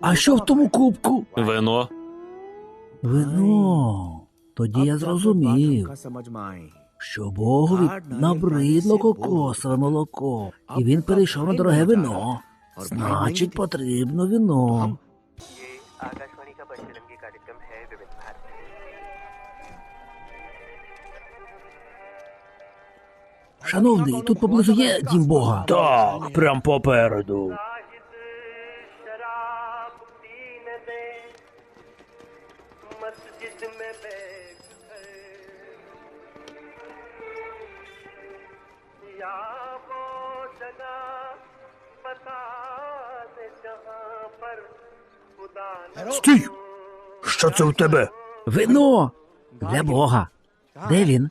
А що в тому кубку? Вино. Вино. Тоді я зрозумів, що Богові набридло кокосове молоко, і він перейшов на дороге вино. Значить, потрібно вино. Шановний, тут поблизу є дім Бога. Так, прям попереду. पीने दे मस्जिद में बैठ या वो जगह बता दे जहाँ पर खुदा न Стій! Що це у тебе? Вино! Для Бога. Де він?